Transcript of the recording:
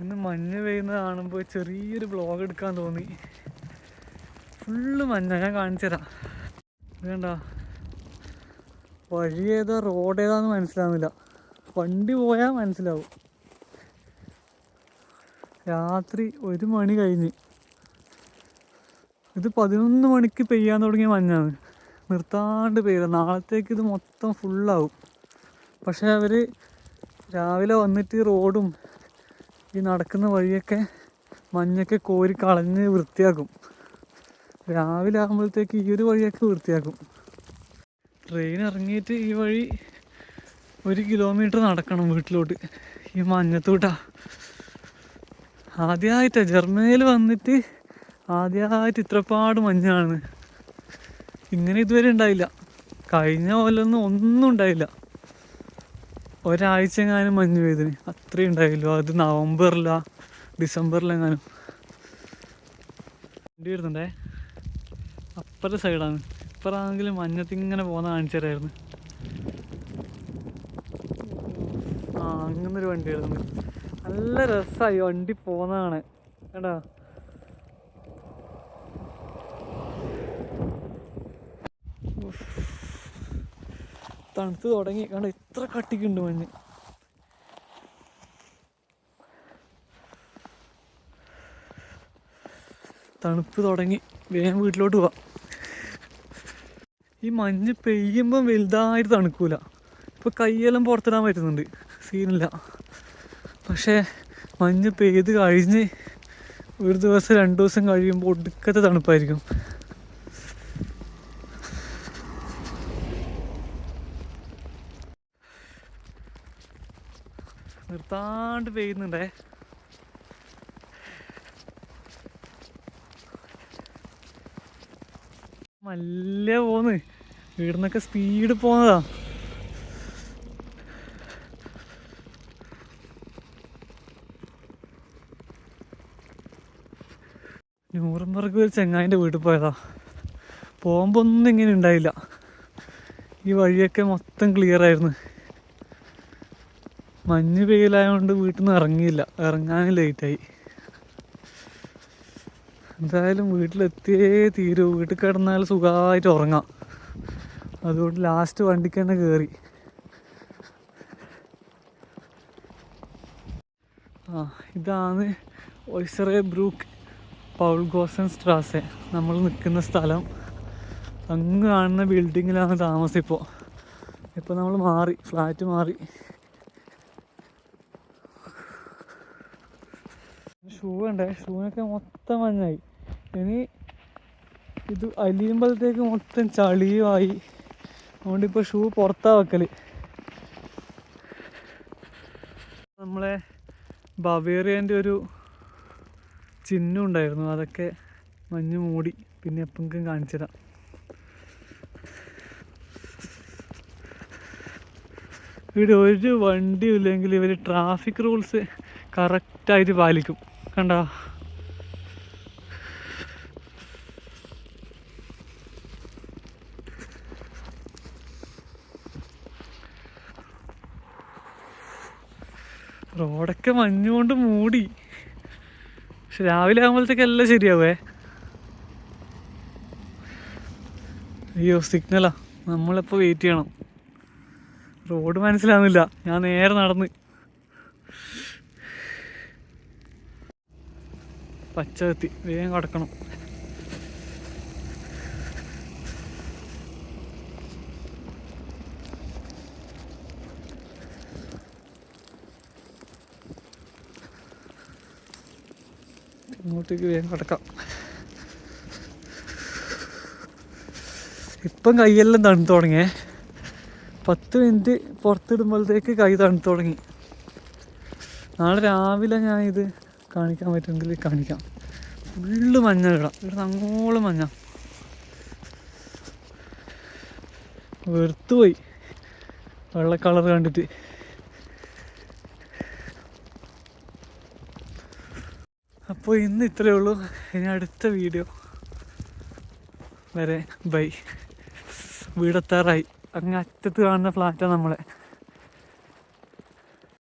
ഇന്ന് മഞ്ഞ് പെയ്യുന്നത് കാണുമ്പോൾ ചെറിയൊരു ബ്ലോഗ് എടുക്കാൻ തോന്നി. ഫുള്ള് മഞ്ഞ. ഞാൻ കാണിച്ചു വേണ്ട വഴി ഏതാ റോഡ് ഏതാന്ന് മനസ്സിലാവുന്നില്ല. വണ്ടി പോയാൽ മനസ്സിലാവും. രാത്രി ഒരു മണി കഴിഞ്ഞ്. ഇത് പതിനൊന്ന് മണിക്ക് പെയ്യാൻ തുടങ്ങിയ മഞ്ഞാണ്. നിർത്താണ്ട് പെയ്ത. നാളത്തേക്ക് ഇത് മൊത്തം ഫുള്ളാവും പക്ഷേ അവർ രാവിലെ വന്നിട്ട് റോഡും ഈ നടക്കുന്ന വഴിയൊക്കെ മഞ്ഞൊക്കെ കോരി കളഞ്ഞ് വൃത്തിയാക്കും. രാവിലെ ആകുമ്പോഴത്തേക്ക് ഈ ഒരു വഴിയൊക്കെ വൃത്തിയാക്കും. ട്രെയിൻ ഇറങ്ങിയിട്ട് ഈ വഴി ഒരു കിലോമീറ്റർ നടക്കണം വീട്ടിലോട്ട്. ഈ മഞ്ഞത്തൂട്ടാ. ആദ്യമായിട്ടാണ് ജർമ്മനിയിൽ വന്നിട്ട് ആദ്യമായിട്ട് ഇത്രപാട് മഞ്ഞാണ്. ഇങ്ങനെ ഇതുവരെ ഉണ്ടായില്ല. കഴിഞ്ഞ കൊല്ലൊന്നും ഒന്നും ഉണ്ടായില്ല. ഒരാഴ്ച എങ്ങാനും മഞ്ഞ് പെയ്തിന് അത്രയും ഉണ്ടായില്ലോ അത് നവംബറിലാ ഡിസംബറിലെങ്ങാനും. വണ്ടി വരുന്നുണ്ടേ? അപ്പുറത്തെ സൈഡാണ്. ഇപ്പറാണെങ്കിൽ മഞ്ഞത്തിങ്ങനെ പോകുന്ന കാണിച്ചു തരായിരുന്നു ആ അങ്ങനൊരു വണ്ടി വരുന്നുണ്ട് നല്ല രസമായി വണ്ടി പോകുന്നതാണ്. കേട്ടോ ഉഫ്. തണുത്ത് തുടങ്ങി. കണ്ട ഇത്ര കട്ടിക്കുണ്ട് മഞ്ഞ് തണുപ്പ് തുടങ്ങി. വേഗം വീട്ടിലോട്ട് പോവാം. ഈ മഞ്ഞ് പെയ്യുമ്പം വലുതായിട്ട് തണുക്കൂല. ഇപ്പൊ കൈയെല്ലാം പുറത്തിടാൻ പറ്റുന്നുണ്ട്. സീനില്ല. പക്ഷേ മഞ്ഞ് പെയ്ത് കഴിഞ്ഞ് ഒരു ദിവസം രണ്ട് ദിവസം കഴിയുമ്പോൾ ഒടുക്കത്തെ തണുപ്പായിരിക്കും. നിർത്താണ്ട് പെയ്യുന്നുണ്ടേ. നല്ല പോന്ന്. വീടിന്നൊക്കെ സ്പീഡ് പോന്നതാ. ന്യൂറംബർഗ് ഒരു ചെങ്ങായിന്റെ വീട്ടിൽ പോയതാ. പോകുമ്പോൾ ഒന്നും ഇങ്ങനെ ഉണ്ടായില്ല. ഈ വഴിയൊക്കെ മൊത്തം ക്ലിയർ ആയിരുന്നു. മഞ്ഞ് പെയ്യലായതുകൊണ്ട് വീട്ടിൽ നിന്ന് ഇറങ്ങിയില്ല ഇറങ്ങാനും ലേറ്റായി. എന്തായാലും വീട്ടിലെത്തിയേ തീരൂ. വീട്ടിൽ കിടന്നാൽ സുഖമായിട്ട് ഉറങ്ങാം. അതുകൊണ്ട് ലാസ്റ്റ് വണ്ടിക്ക് തന്നെ കയറി ആ ഇതാണ് Äußere Brucker Paul Gossen Straße നമ്മൾ നിൽക്കുന്ന സ്ഥലം. അങ്ങ് കാണുന്ന ബിൽഡിങ്ങിലാണ് താമസിപ്പോൾ ഇപ്പോൾ നമ്മൾ മാറി ഫ്ലാറ്റ് മാറി. ഷൂ ഉണ്ടേ ഷൂവിനൊക്കെ മൊത്തം മഞ്ഞായി. ഇനി ഇത് അലിയുമ്പോഴത്തേക്ക് മൊത്തം ചളിയുമായി. അതുകൊണ്ട് ഇപ്പോൾ ഷൂ പുറത്താ വെക്കൽ നമ്മളെ ബവേറിയന്റെ ഒരു ചിഹ്നം ഉണ്ടായിരുന്നു. അതൊക്കെ മഞ്ഞ് മൂടി പിന്നെ എപ്പോഴും കാണിച്ചിടാം. ഇവിടെ ഒരു വണ്ടിയും ഇല്ലെങ്കിൽ ഇവർ ട്രാഫിക് റൂൾസ് കറക്റ്റായിട്ട് പാലിക്കും. കണ്ടോ? റോഡൊക്കെ മഞ്ഞുകൊണ്ട് മൂടി. പക്ഷെ രാവിലെ ആകുമ്പോഴത്തേക്ക് എല്ലാം ശരിയാവേ. അയ്യോ സിഗ്നലാ നമ്മളിപ്പോൾ വെയിറ്റ് ചെയ്യണം. റോഡ് മനസ്സിലാവുന്നില്ല. ഞാൻ നേരെ നടന്ന്. പച്ച കത്തി വേഗം കടക്കണം. ഇങ്ങോട്ടേക്ക് വേഗം കടക്കാം. ഇപ്പം കൈയെല്ലാം തണുത്ത് തുടങ്ങിയേ പത്ത് മിനിറ്റ് പുറത്തിടുമ്പോഴത്തേക്ക് കൈ തണുത്ത് തുടങ്ങി. നാളെ രാവിലെ ഞാനിത് കാണിക്കാൻ പറ്റുമെങ്കിൽ കാണിക്കാം. ഫുള്ള് മഞ്ഞ ഇടാം ഇവിടെ അങ്ങോളം മഞ്ഞ. വെറുത്തു പോയി. വെള്ള കളർ കണ്ടിട്ട്. അപ്പോൾ ഇന്ന് ഇത്രയേ ഉള്ളൂ. ഇനി അടുത്ത വീഡിയോ വരെ. ബൈ. വീടെത്താറായി. അങ്ങ് അറ്റത്ത് കാണുന്ന ഫ്ലാറ്റാണ് നമ്മളെ.